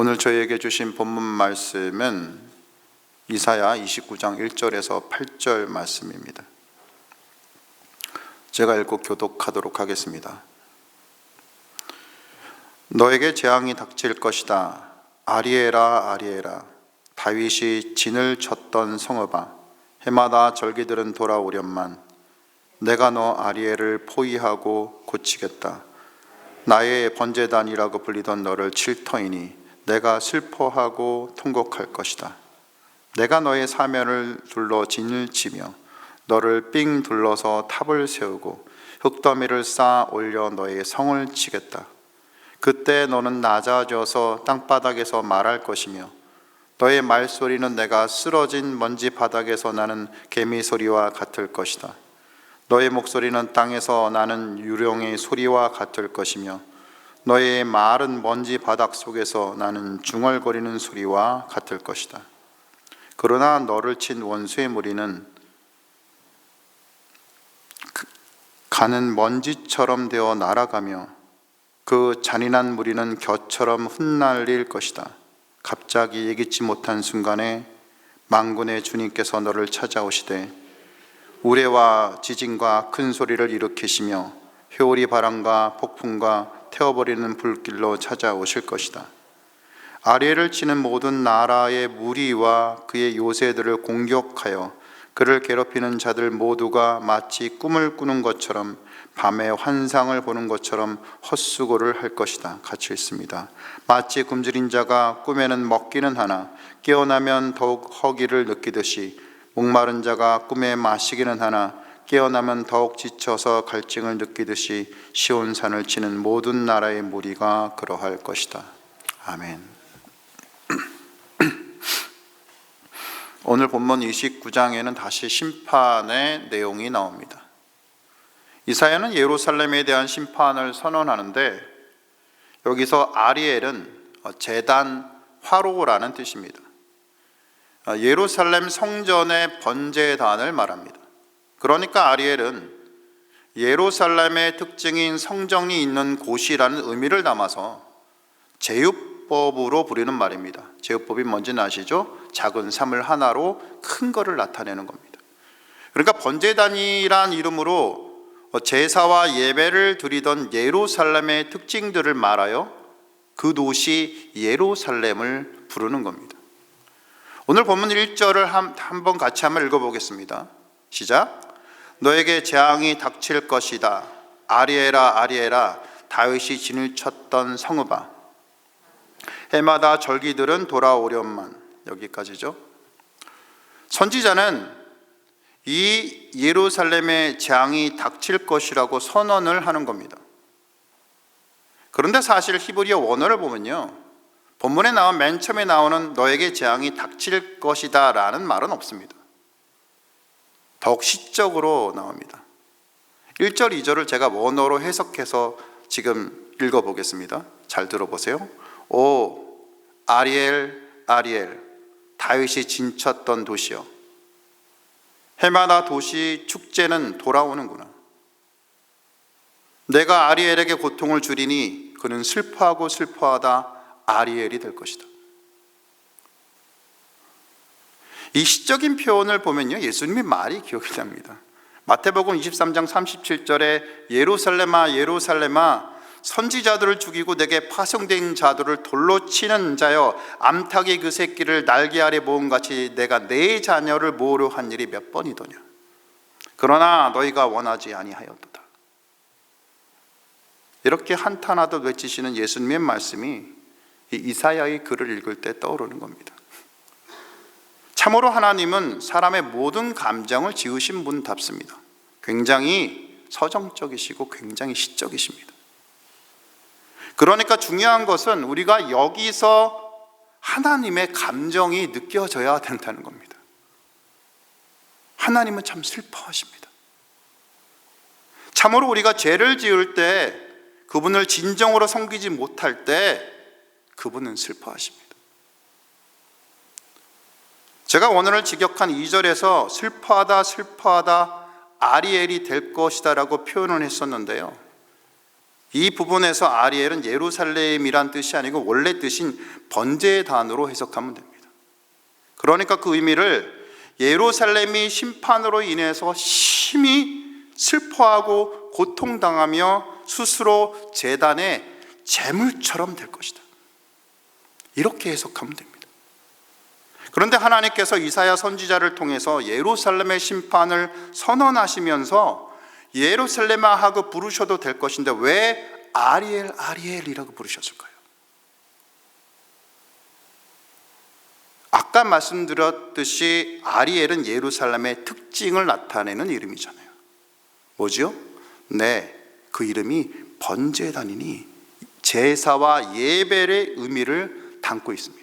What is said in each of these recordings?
오늘 저희에게 주신 본문 말씀은 이사야 29장 1절에서 8절 말씀입니다. 제가 읽고 교독하도록 하겠습니다. 너에게 재앙이 닥칠 것이다. 아리에라 아리에라 다윗이 진을 쳤던 성읍아 해마다 절기들은 돌아오련만 내가 너 아리에를 포위하고 고치겠다. 나의 번제단이라고 불리던 너를 칠 터이니 내가 슬퍼하고 통곡할 것이다. 내가 너의 사면을 둘러 진을 치며 너를 삥 둘러서 탑을 세우고 흙더미를 쌓아 올려 너의 성을 치겠다. 그때 너는 낮아져서 땅바닥에서 말할 것이며 너의 말소리는 내가 쓰러진 먼지 바닥에서 나는 개미 소리와 같을 것이다. 너의 목소리는 땅에서 나는 유령의 소리와 같을 것이며 너의 말은 먼지 바닥 속에서 나는 중얼거리는 소리와 같을 것이다. 그러나 너를 친 원수의 무리는 그- 가는 먼지처럼 되어 날아가며 그 잔인한 무리는 겨처럼 흩날릴 것이다. 갑자기 예기치 못한 순간에 망군의 주님께서 너를 찾아오시되 우레와 지진과 큰 소리를 일으키시며 회오리 바람과 폭풍과 태워버리는 불길로 찾아오실 것이다. 아리엘을 치는 모든 나라의 무리와 그의 요새들을 공격하여 그를 괴롭히는 자들 모두가 마치 꿈을 꾸는 것처럼 밤에 환상을 보는 것처럼 헛수고를 할 것이다. 같이 있습니다. 마치 굶주린 자가 꿈에는 먹기는 하나 깨어나면 더욱 허기를 느끼듯이 목마른 자가 꿈에 마시기는 하나 깨어나면 더욱 지쳐서 갈증을 느끼듯이 시온 산을 치는 모든 나라의 무리가 그러할 것이다. 아멘. 오늘 본문 29장에는 다시 심판의 내용이 나옵니다. 이사야는 예루살렘에 대한 심판을 선언하는데 여기서 아리엘은 재단 화로라는 뜻입니다. 예루살렘 성전의 번제단을 말합니다. 그러니까 아리엘은 예루살렘의 특징인 성정이 있는 곳이라는 의미를 담아서 제육법으로 부리는 말입니다. 제육법이 뭔지는 아시죠? 작은 삼을 하나로 큰 거를 나타내는 겁니다. 그러니까 번제단이란 이름으로 제사와 예배를 드리던 예루살렘의 특징들을 말하여 그 도시 예루살렘을 부르는 겁니다. 오늘 본문 1절을 한번 같이 한번 읽어보겠습니다. 시작. 너에게 재앙이 닥칠 것이다. 아리에라 아리에라 다윗이 진을 쳤던 성읍아. 해마다 절기들은 돌아오련만 여기까지죠. 선지자는 이 예루살렘의 재앙이 닥칠 것이라고 선언을 하는 겁니다. 그런데 사실 히브리어 원어를 보면요. 본문에 나온 맨 처음에 나오는 너에게 재앙이 닥칠 것이다 라는 말은 없습니다. 더욱 시적으로 나옵니다. 1절, 2절을 제가 원어로 해석해서 지금 읽어보겠습니다. 잘 들어보세요. 오, 아리엘, 아리엘, 다윗이 진쳤던 도시여. 해마다 도시 축제는 돌아오는구나. 내가 아리엘에게 고통을 주리니 그는 슬퍼하고 슬퍼하다 아리엘이 될 것이다. 이 시적인 표현을 보면요. 예수님의 말이 기억이 납니다. 마태복음 23장 37절에 예루살렘아 예루살렘아 선지자들을 죽이고 내게 파송된 자들을 돌로 치는 자여 암탉이 그 새끼를 날개 아래 모은 같이 내가 내 자녀를 모으려 한 일이 몇 번이더냐 그러나 너희가 원하지 아니하였도다 이렇게 한탄하듯 외치시는 예수님의 말씀이 이사야의 글을 읽을 때 떠오르는 겁니다 참으로 하나님은 사람의 모든 감정을 지으신 분답습니다 굉장히 서정적이시고 굉장히 시적이십니다 그러니까 중요한 것은 우리가 여기서 하나님의 감정이 느껴져야 된다는 겁니다. 하나님은 참 슬퍼하십니다. 참으로 우리가 죄를 지을 때 그분을 진정으로 섬기지 못할 때 그분은 슬퍼하십니다. 제가 오늘을 직역한 2절에서 슬퍼하다 슬퍼하다 아리엘이 될 것이다라고 표현을 했었는데요. 이 부분에서 아리엘은 예루살렘이란 뜻이 아니고 원래 뜻인 번제의 단어로 해석하면 됩니다. 그러니까 그 의미를 예루살렘이 심판으로 인해서 심히 슬퍼하고 고통당하며 스스로 재단의 재물처럼 될 것이다. 이렇게 해석하면 됩니다. 그런데 하나님께서 이사야 선지자를 통해서 예루살렘의 심판을 선언하시면서 예루살렘아 하고 부르셔도 될 것인데 왜 아리엘 아리엘이라고 부르셨을까요? 아까 말씀드렸듯이 아리엘은 예루살렘의 특징을 나타내는 이름이잖아요. 뭐지요? 네, 그 이름이 번제단이니 제사와 예배의 의미를 담고 있습니다.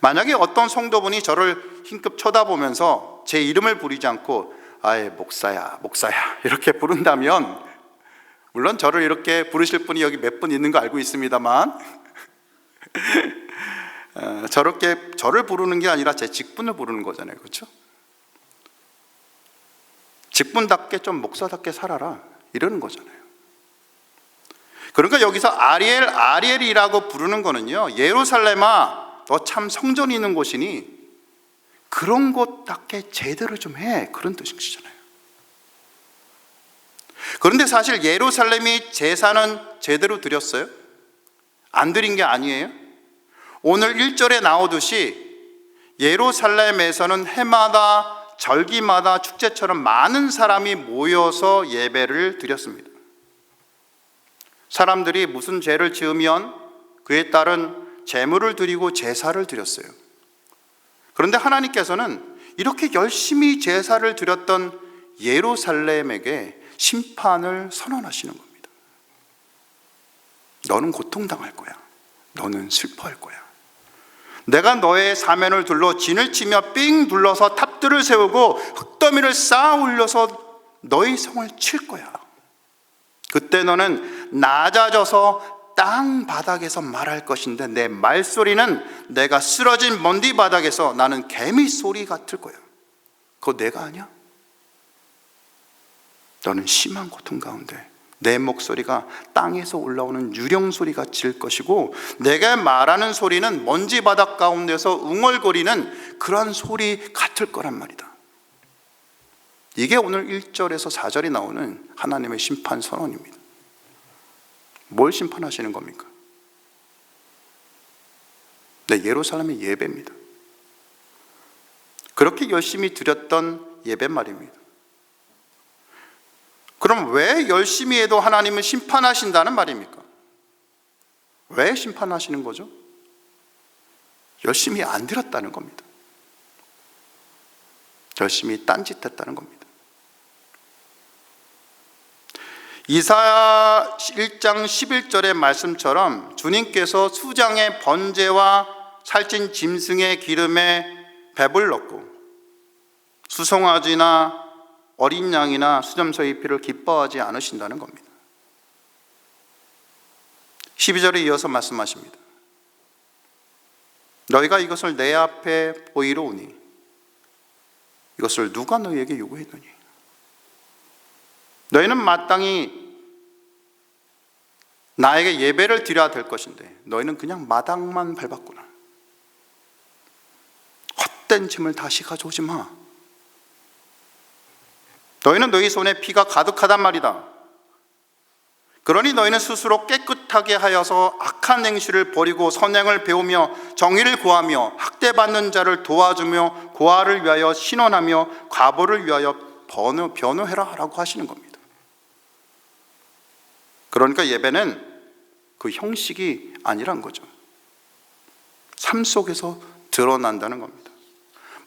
만약에 어떤 성도분이 저를 흰급 쳐다보면서 제 이름을 부르지 않고 아예 목사야, 목사야 이렇게 부른다면 물론 저를 이렇게 부르실 분이 여기 몇 분 있는 거 알고 있습니다만 어, 저렇게 저를 부르는 게 아니라 제 직분을 부르는 거잖아요, 그렇죠? 직분답게 좀 목사답게 살아라 이러는 거잖아요. 그러니까 여기서 아리엘 아리엘이라고 부르는 거는요, 예루살렘아 너 참 성전이 있는 곳이니 그런 것답게 제대로 좀 해 그런 뜻이잖아요. 그런데 사실 예루살렘이 제사는 제대로 드렸어요? 안 드린 게 아니에요? 오늘 1절에 나오듯이 예루살렘에서는 해마다 절기마다 축제처럼 많은 사람이 모여서 예배를 드렸습니다. 사람들이 무슨 죄를 지으면 그에 따른 제물을 드리고 제사를 드렸어요. 그런데 하나님께서는 이렇게 열심히 제사를 드렸던 예루살렘에게 심판을 선언하시는 겁니다. 너는 고통당할 거야. 너는 슬퍼할 거야. 내가 너의 사면을 둘러 진을 치며 삥 둘러서 탑들을 세우고 흙더미를 쌓아 올려서 너의 성을 칠 거야. 그때 너는 낮아져서 땅 바닥에서 말할 것인데 내 말소리는 내가 쓰러진 먼디 바닥에서 나는 개미 소리 같을 거야. 그거 내가 아니야? 너는 심한 고통 가운데 내 목소리가 땅에서 올라오는 유령 소리 같을 것이고 내가 말하는 소리는 먼지 바닥 가운데서 웅얼거리는 그러한 소리 같을 거란 말이다. 이게 오늘 1절에서 4절이 나오는 하나님의 심판 선언입니다. 뭘 심판하시는 겁니까? 네, 예루살렘의 예배입니다. 그렇게 열심히 드렸던 예배 말입니다. 그럼 왜 열심히 해도 하나님은 심판하신다는 말입니까? 왜 심판하시는 거죠? 열심히 안 드렸다는 겁니다. 열심히 딴짓했다는 겁니다. 이사야 1장 11절의 말씀처럼 주님께서 수장의 번제와 살찐 짐승의 기름에 배불 넣고 수송아지나 어린 양이나 수점소의 피를 기뻐하지 않으신다는 겁니다. 12절에 이어서 말씀하십니다. 너희가 이것을 내 앞에 보이러 오니 이것을 누가 너희에게 요구했느니 너희는 마땅히 나에게 예배를 드려야 될 것인데 너희는 그냥 마당만 밟았구나. 헛된 짐을 다시 가져오지 마. 너희는 너희 손에 피가 가득하단 말이다. 그러니 너희는 스스로 깨끗하게 하여서 악한 행실을 버리고 선행을 배우며 정의를 구하며 학대받는 자를 도와주며 고아를 위하여 신원하며 과보를 위하여 변호, 변호해라 라고 하시는 겁니다. 그러니까 예배는 그 형식이 아니란 거죠. 삶 속에서 드러난다는 겁니다.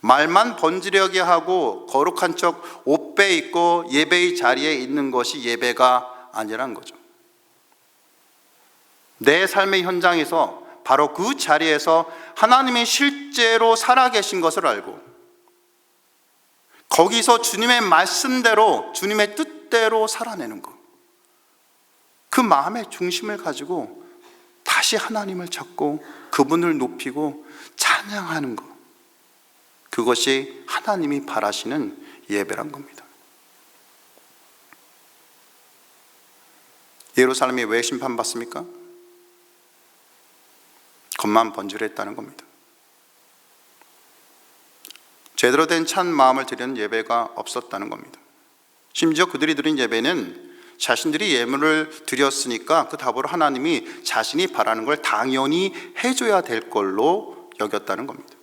말만 번지르게 하고 거룩한 척 옷 빼 입고 예배의 자리에 있는 것이 예배가 아니란 거죠. 내 삶의 현장에서 바로 그 자리에서 하나님이 실제로 살아계신 것을 알고 거기서 주님의 말씀대로 주님의 뜻대로 살아내는 것. 그 마음의 중심을 가지고 다시 하나님을 찾고 그분을 높이고 찬양하는 것. 그것이 하나님이 바라시는 예배란 겁니다. 예루살렘이 왜 심판받습니까? 겉만 번지르했다는 겁니다. 제대로 된 찬 마음을 드리는 예배가 없었다는 겁니다. 심지어 그들이 드린 예배는 자신들이 예물을 드렸으니까 그 답으로 하나님이 자신이 바라는 걸 당연히 해줘야 될 걸로 여겼다는 겁니다.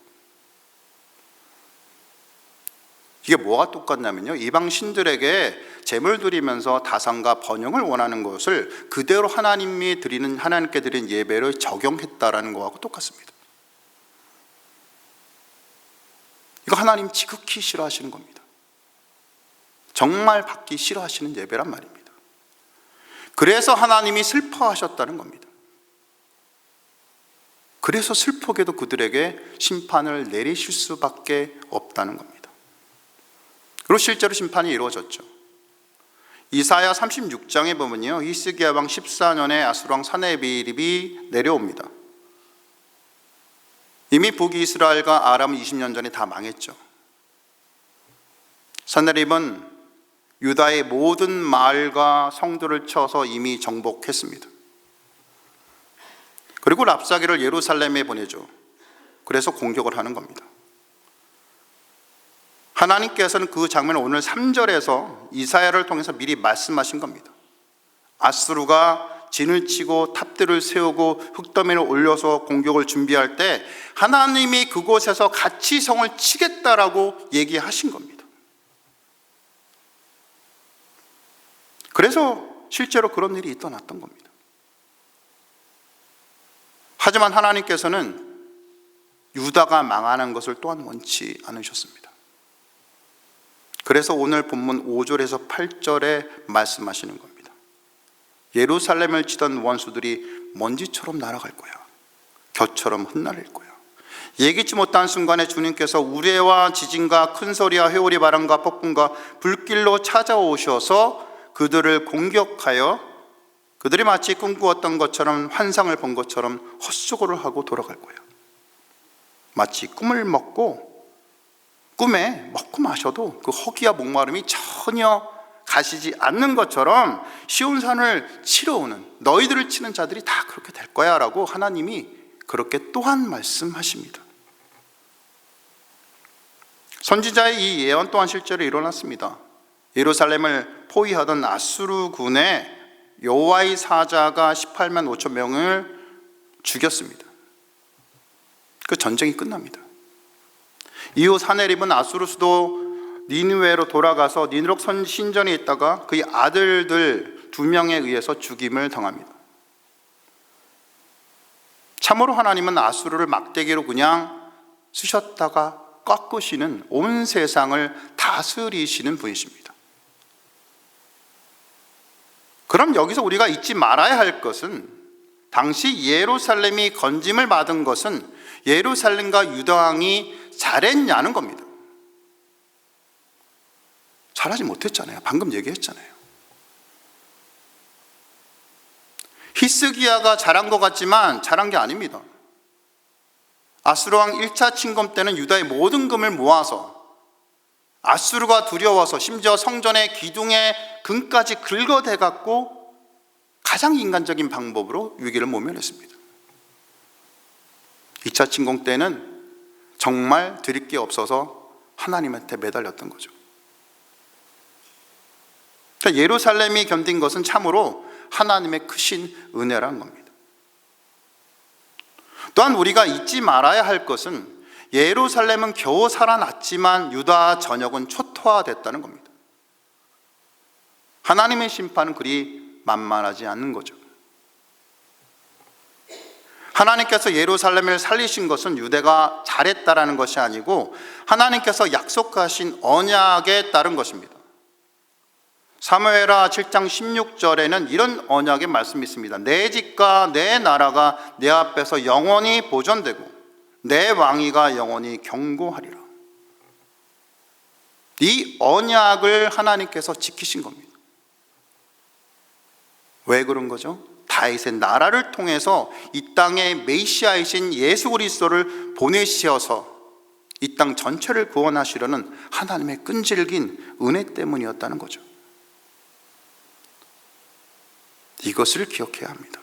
이게 뭐가 똑같냐면요. 이방 신들에게 제물 드리면서 다상과 번영을 원하는 것을 그대로 하나님이 드리는 하나님께 드린 예배를 적용했다라는 거하고 똑같습니다. 이거 하나님 지극히 싫어하시는 겁니다. 정말 받기 싫어하시는 예배란 말입니다. 그래서 하나님이 슬퍼하셨다는 겁니다. 그래서 슬프게도 그들에게 심판을 내리실 수밖에 없다는 겁니다. 그리고 실제로 심판이 이루어졌죠. 이사야 36장에 보면요. 히스기야 왕 14년에 아수르 왕 사네비립이 내려옵니다. 이미 북이스라엘과 아람은 20년 전에 다 망했죠. 사네립은 유다의 모든 마을과 성들을 쳐서 이미 정복했습니다. 그리고 랍사기를 예루살렘에 보내죠. 그래서 공격을 하는 겁니다. 하나님께서는 그 장면을 오늘 3절에서 이사야를 통해서 미리 말씀하신 겁니다. 아스루가 진을 치고 탑들을 세우고 흙더미를 올려서 공격을 준비할 때 하나님이 그곳에서 같이 성을 치겠다라고 얘기하신 겁니다. 그래서 실제로 그런 일이 일어났던 겁니다. 하지만 하나님께서는 유다가 망하는 것을 또한 원치 않으셨습니다. 그래서 오늘 본문 5절에서 8절에 말씀하시는 겁니다. 예루살렘을 치던 원수들이 먼지처럼 날아갈 거야. 겨처럼 흩날릴 거야. 예기치 못한 순간에 주님께서 우레와 지진과 큰 소리와 회오리 바람과 폭풍과 불길로 찾아오셔서 그들을 공격하여 그들이 마치 꿈꾸었던 것처럼 환상을 본 것처럼 헛수고를 하고 돌아갈 거예요. 마치 꿈을 먹고 꿈에 먹고 마셔도 그 허기와 목마름이 전혀 가시지 않는 것처럼 시온 산을 치러 오는 너희들을 치는 자들이 다 그렇게 될 거야라고 하나님이 그렇게 또한 말씀하십니다. 선지자의 이 예언 또한 실제로 일어났습니다. 예루살렘을 포위하던 아수르 군의 여호와의 사자가 18만 5천 명을 죽였습니다. 그 전쟁이 끝납니다. 이후 사내립은 아수르 수도 니누웨로 돌아가서 니누록 신전에 있다가 그의 아들들 두 명에 의해서 죽임을 당합니다. 참으로 하나님은 아수르를 막대기로 그냥 쓰셨다가 꺾으시는 온 세상을 다스리시는 분이십니다. 그럼 여기서 우리가 잊지 말아야 할 것은 당시 예루살렘이 건짐을 받은 것은 예루살렘과 유다왕이 잘했냐는 겁니다. 잘하지 못했잖아요. 방금 얘기했잖아요. 히스기야가 잘한 것 같지만 잘한 게 아닙니다. 아수르왕 1차 침공 때는 유다의 모든 금을 모아서 아수르가 두려워서 심지어 성전의 기둥에 금까지 긁어대 갖고 가장 인간적인 방법으로 위기를 모면했습니다. 2차 침공 때는 정말 드릴 게 없어서 하나님한테 매달렸던 거죠. 그러니까 예루살렘이 견딘 것은 참으로 하나님의 크신 은혜란 겁니다. 또한 우리가 잊지 말아야 할 것은 예루살렘은 겨우 살아났지만 유다 전역은 초토화됐다는 겁니다. 하나님의 심판은 그리 만만하지 않는 거죠. 하나님께서 예루살렘을 살리신 것은 유대가 잘했다라는 것이 아니고 하나님께서 약속하신 언약에 따른 것입니다. 사무엘하 7장 16절에는 이런 언약의 말씀이 있습니다. 내 집과 내 나라가 내 앞에서 영원히 보존되고 내 왕위가 영원히 경고하리라. 이 언약을 하나님께서 지키신 겁니다. 왜 그런 거죠? 다윗의 나라를 통해서 이 땅에 메시아이신 예수 그리스도를 보내시어서 이 땅 전체를 구원하시려는 하나님의 끈질긴 은혜 때문이었다는 거죠. 이것을 기억해야 합니다.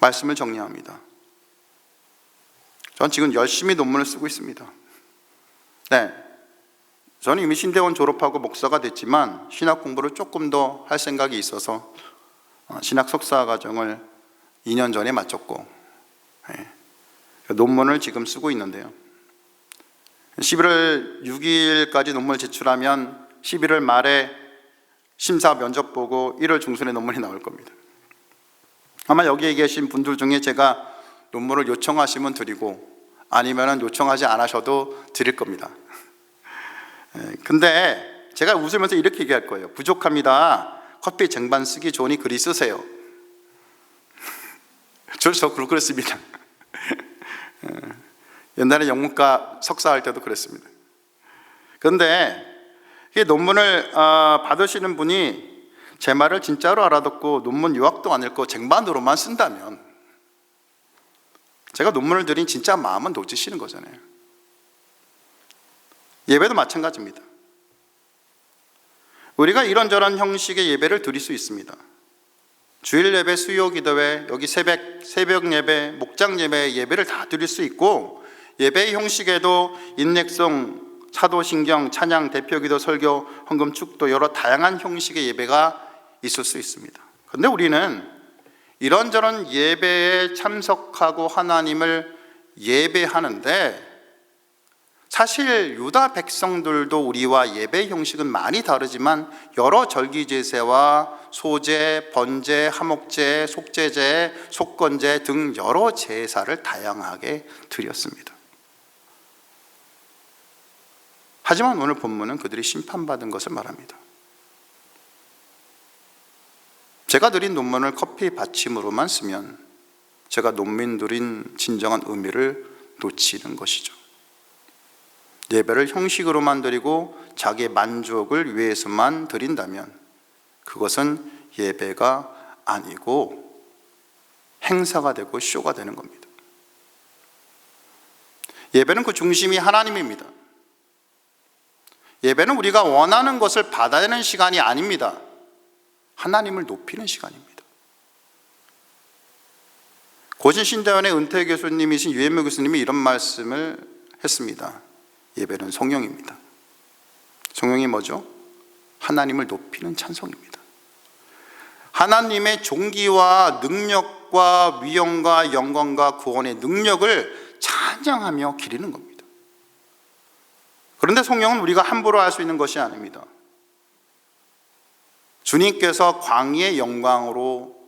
말씀을 정리합니다. 전 지금 열심히 논문을 쓰고 있습니다. 네. 저는 이미 신대원 졸업하고 목사가 됐지만 신학 공부를 조금 더 할 생각이 있어서 어, 신학 석사 과정을 2년 전에 마쳤고 예, 논문을 지금 쓰고 있는데요. 11월 6일까지 논문을 제출하면 11월 말에 심사 면접 보고 1월 중순에 논문이 나올 겁니다. 아마 여기에 계신 분들 중에 제가 논문을 요청하시면 드리고 아니면 요청하지 않으셔도 드릴 겁니다. 예, 근데 제가 웃으면서 이렇게 얘기할 거예요. 부족합니다. 커피 쟁반 쓰기 좋으니 글이 쓰세요. 저저 그렇습니다. 예, 옛날에 영문과 석사할 때도 그랬습니다. 그런데 이 논문을 어, 받으시는 분이 제 말을 진짜로 알아듣고 논문 요약도 안 읽고 쟁반으로만 쓴다면 제가 논문을 드린 진짜 마음은 놓치시는 거잖아요. 예배도 마찬가지입니다. 우리가 이런저런 형식의 예배를 드릴 수 있습니다. 주일 예배, 수요 기도회, 여기 새벽 새벽 예배, 목장 예배 예배를 다 드릴 수 있고 예배의 형식에도 인맥성, 사도신경, 찬양, 대표기도, 설교, 헌금, 축도 여러 다양한 형식의 예배가 있을 수 있습니다. 그런데 우리는 이런저런 예배에 참석하고 하나님을 예배하는데 사실 유다 백성들도 우리와 예배 형식은 많이 다르지만 여러 절기 제사와 소제, 번제, 하목제, 속제제, 속건제 등 여러 제사를 다양하게 드렸습니다. 하지만 오늘 본문은 그들이 심판받은 것을 말합니다. 제가 드린 논문을 커피 받침으로만 쓰면 제가 논문 드린 진정한 의미를 놓치는 것이죠. 예배를 형식으로만 드리고 자기의 만족을 위해서만 드린다면 그것은 예배가 아니고 행사가 되고 쇼가 되는 겁니다. 예배는 그 중심이 하나님입니다. 예배는 우리가 원하는 것을 받아내는 시간이 아닙니다. 하나님을 높이는 시간입니다. 고진신대원의 은퇴 교수님이신 유현무 교수님이 이런 말씀을 했습니다. 예배는 성령입니다. 성령이 뭐죠? 하나님을 높이는 찬송입니다. 하나님의 종기와 능력과 위엄과 영광과 구원의 능력을 찬양하며 기리는 겁니다. 그런데 성령은 우리가 함부로 할 수 있는 것이 아닙니다. 주님께서 광희의 영광으로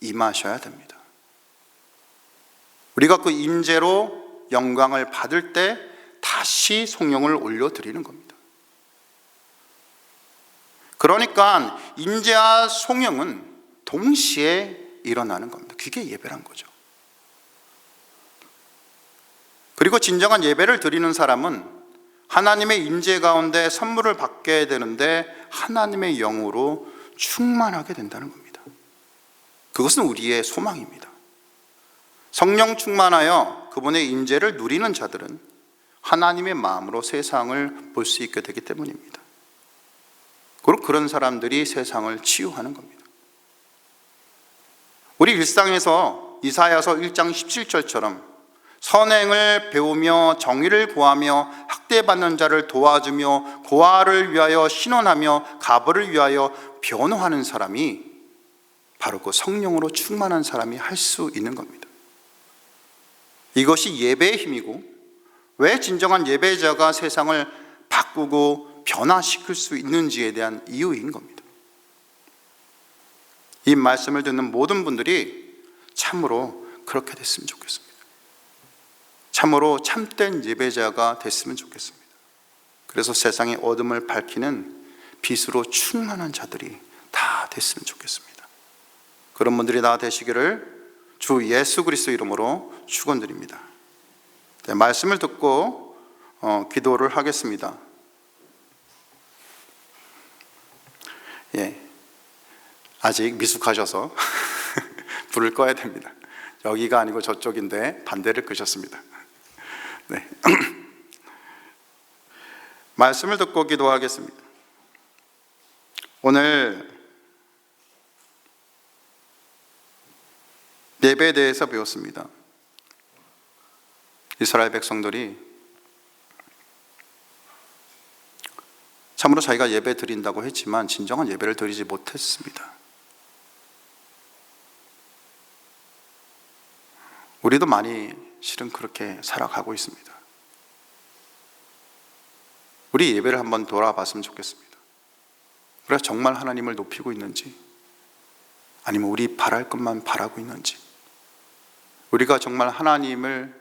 임하셔야 됩니다. 우리가 그 임재로 영광을 받을 때 다시 성령을 올려드리는 겁니다. 그러니까 임재와 성령은 동시에 일어나는 겁니다. 그게 예배란 거죠. 그리고 진정한 예배를 드리는 사람은 하나님의 임재 가운데 선물을 받게 되는데 하나님의 영으로 충만하게 된다는 겁니다. 그것은 우리의 소망입니다. 성령 충만하여 그분의 임재를 누리는 자들은 하나님의 마음으로 세상을 볼 수 있게 되기 때문입니다. 그리고 그런 사람들이 세상을 치유하는 겁니다. 우리 일상에서 이사야서 1장 17절처럼 선행을 배우며 정의를 구하며 학대받는 자를 도와주며 고아를 위하여 신원하며 가벌을 위하여 변호하는 사람이 바로 그 성령으로 충만한 사람이 할 수 있는 겁니다. 이것이 예배의 힘이고 왜 진정한 예배자가 세상을 바꾸고 변화시킬 수 있는지에 대한 이유인 겁니다. 이 말씀을 듣는 모든 분들이 참으로 그렇게 됐으면 좋겠습니다. 참으로 참된 예배자가 됐으면 좋겠습니다. 그래서 세상의 어둠을 밝히는 빛으로 충만한 자들이 다 됐으면 좋겠습니다. 그런 분들이 다 되시기를 주 예수 그리스도 이름으로 축원드립니다. 네, 말씀을 듣고 어, 기도를 하겠습니다. 예, 아직 미숙하셔서 불을 꺼야 됩니다. 여기가 아니고 저쪽인데 반대를 끄셨습니다. 네. 말씀을 듣고 기도하겠습니다. 오늘 예배에 대해서 배웠습니다. 이스라엘 백성들이 참으로 자기가 예배 드린다고 했지만 진정한 예배를 드리지 못했습니다. 우리도 많이 실은 그렇게 살아가고 있습니다. 우리 예배를 한번 돌아봤으면 좋겠습니다. 우리가 정말 하나님을 높이고 있는지, 아니면 우리 바랄 것만 바라고 있는지, 우리가 정말 하나님을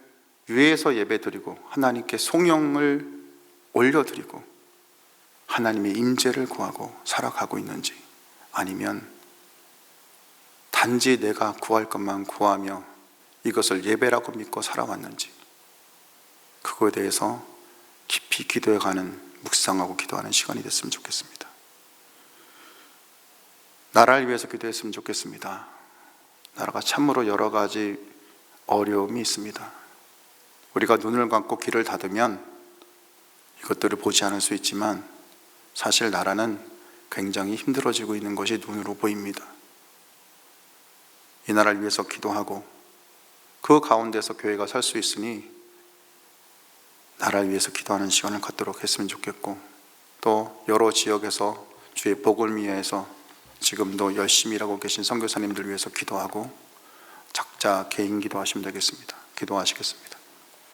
위해서 예배 드리고, 하나님께 송영을 올려드리고, 하나님의 임재를 구하고 살아가고 있는지, 아니면 단지 내가 구할 것만 구하며 이것을 예배라고 믿고 살아왔는지, 그거에 대해서 깊이 기도해가는 묵상하고 기도하는 시간이 됐으면 좋겠습니다. 나라를 위해서 기도했으면 좋겠습니다. 나라가 참으로 여러 가지 어려움이 있습니다. 우리가 눈을 감고 귀를 닫으면 이것들을 보지 않을 수 있지만 사실 나라는 굉장히 힘들어지고 있는 것이 눈으로 보입니다. 이 나라를 위해서 기도하고 그 가운데서 교회가 살 수 있으니 나라를 위해서 기도하는 시간을 갖도록 했으면 좋겠고 또 여러 지역에서 주의 복을 위해서 지금도 열심히 일하고 계신 선교사님들 위해서 기도하고 각자 개인 기도하시면 되겠습니다. 기도하시겠습니다.